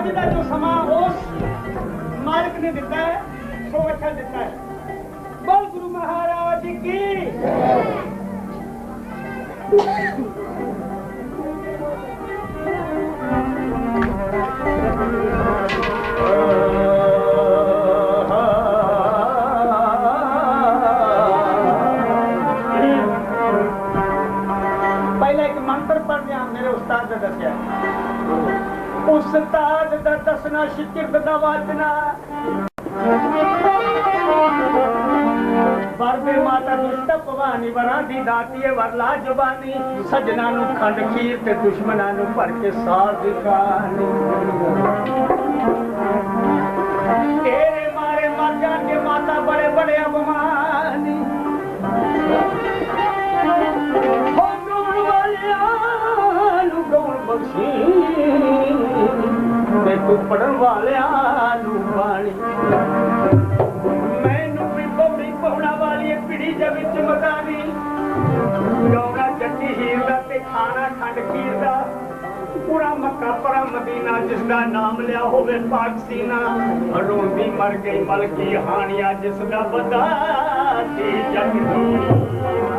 ਅੱਜ ਦਾ ਜੋ ਸਮਾਂ ਉਸ ਮਾਲਕ ਨੇ ਦਿੱਤਾ ਹੈ ਸੋ ਅੱਛਾ ਦਿੱਤਾ ਹੈ ਬਲ ਗੁਰੂ ਮਹਾਰਾਜ ਕੀ ਉਸਤਾਦ ਦਾ ਦੱਸਣਾ ਵਰਦੇ ਮਾਤਾ ਦੁਸ਼ਟ ਭਵਾਨੀ ਵਰਾਂ ਦੀ ਦਾਤੀਏ ਵਰਲਾ ਜ਼ੁਬਾਨੀ। ਸਜਣਾ ਨੂੰ ਖੰਡ ਖੀਰ ਤੇ ਦੁਸ਼ਮਣਾਂ ਨੂੰ ਭਰ ਕੇ ਸਾਰ ਦੀ ਕਹਾਣੀ ਪੜਨ ਵਾਲਿਆਂ ਨੂੰ ਬਾਣੀ ਮੈਨੂੰ ਵੀ ਬੌੜੀ ਪਾਉਣਾ ਵਾਲੀ ਪਿੜੀ ਦੇ ਵਿੱਚ ਮਕਾਨੀ। ਗਾਉਣਾ ਜੱਟੀ ਹੀਰ ਦਾ ਤੇ ਖਾਣਾ ਖੰਡ ਖੀਰ ਦਾ। ਪੂਰਾ ਮੱਕਾ ਪਰਾ ਮਦੀਨਾ, ਜਿਸ ਦਾ ਨਾਮ ਲਿਆ ਹੋਵੇ ਪਾਕ ਸੀਨਾ। ਰੋਂਦੀ ਮਰ ਗਈ ਮਲਕੀ ਹਾਨੀਆਂ ਜਿਸ ਦਾ ਬਦਾ ਸੀ ਜਗ ਦੀ।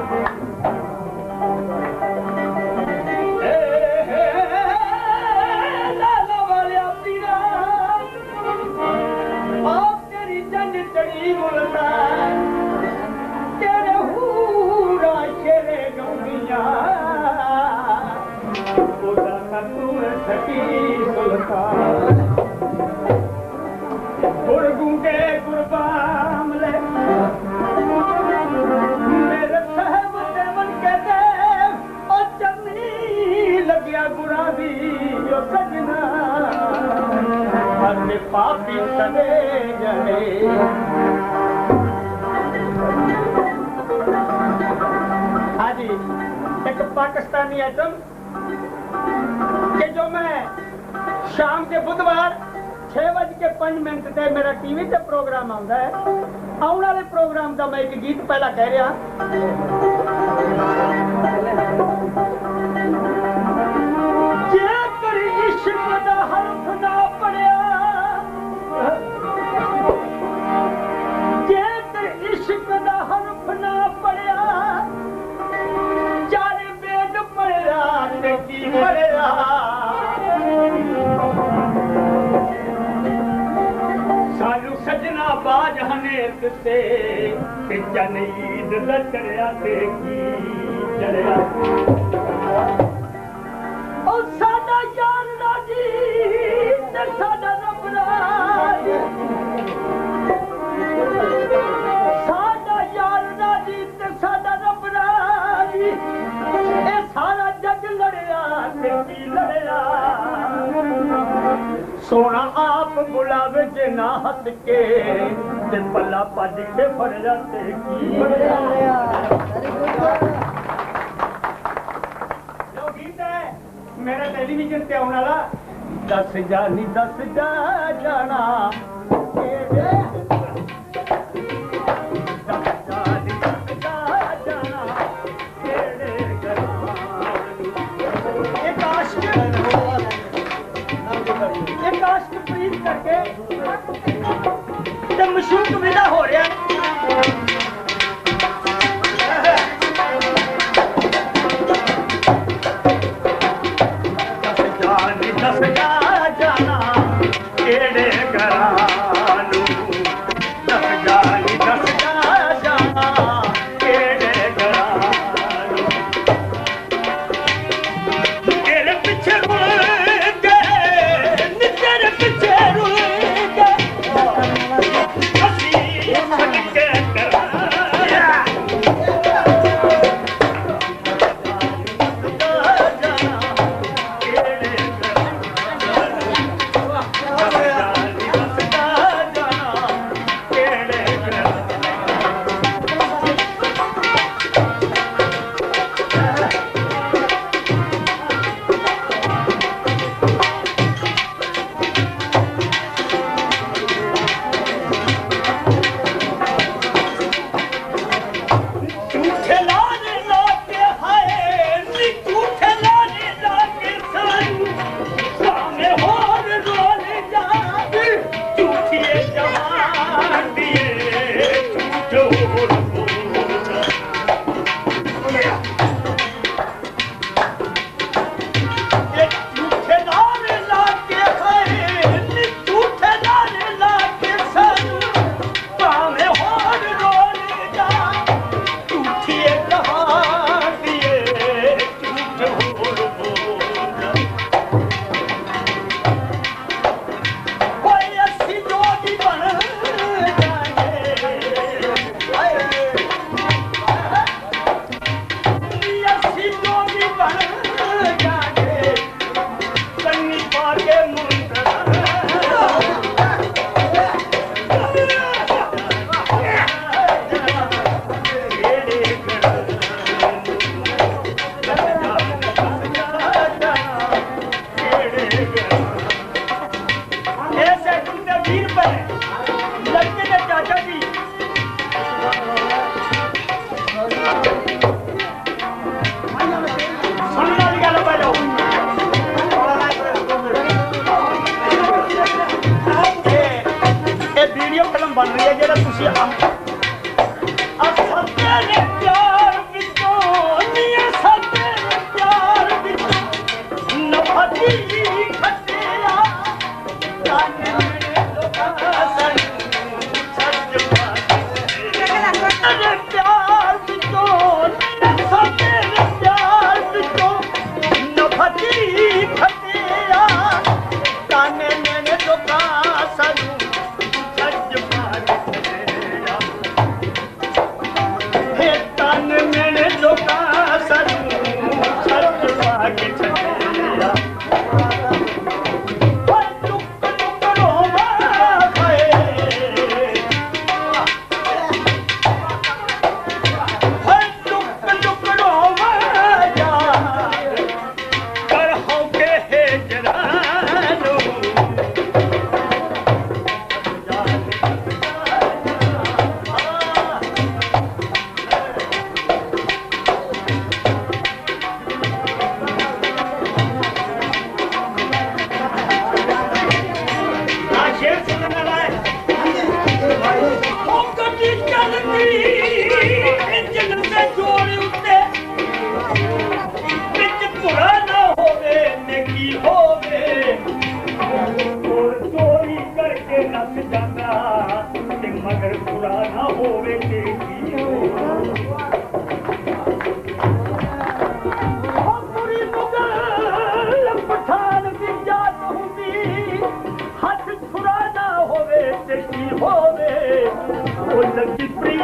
بولتاں ਇੱਕ ਪਾਕਿਸਤਾਨੀ ਆਈਟਮ ਕਿ ਜੋ ਮੈਂ ਸ਼ਾਮ ਦੇ ਬੁੱਧਵਾਰ 6:05 ਮਿੰਟ ਤੇ ਮੇਰਾ ਟੀਵੀ ਤੇ ਪ੍ਰੋਗਰਾਮ ਆਉਂਦਾ ਹੈ। ਆਉਣ ਵਾਲੇ ਪ੍ਰੋਗਰਾਮ ਦਾ ਮੈਂ ਇੱਕ ਗੀਤ ਪਹਿਲਾਂ ਕਹਿ ਰਿਹਾ। سالو سجنا باج هاڻي ڪتي نيدريا تي ਲੜਿਆ ਲੜਿਆ ਸੋਨਾ ਆਪ ਬੁਲਾਵੇ ਜੇ ਨਾ ਹੱਸ ਕੇ ਤੇ ਪੱਲਾ ਭੱਜ ਕੇ ਫੜ ਜਾਂਦੇ ਕੀ ਜੋ ਗੀਤ ਹੈ, ਮੇਰਾ ਟੈਲੀਵਿਜ਼ਨ ਤੇ ਆਉਣ ਵਾਲਾ। ਦੱਸ ਜਾ ਨੀ ਦੱਸ ਜਾ ਜਾਣਾ। ਇੱਕ ਆਸ਼ਕ ਕਰਕੇ। ਤੇ ਮਸ਼ੂਕ ਵਿਦਾ ਹੋ ਰਿਹਾ।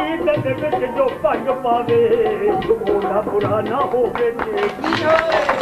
ਕੋਈ ਢਿੱਡ ਵਿੱਚ ਜੋ ਭੰਗ ਪਾਵੇ ਉਹ ਨਾ ਬੁਰਾ ਨਾ ਹੋਵੇ ਤੇਰੀ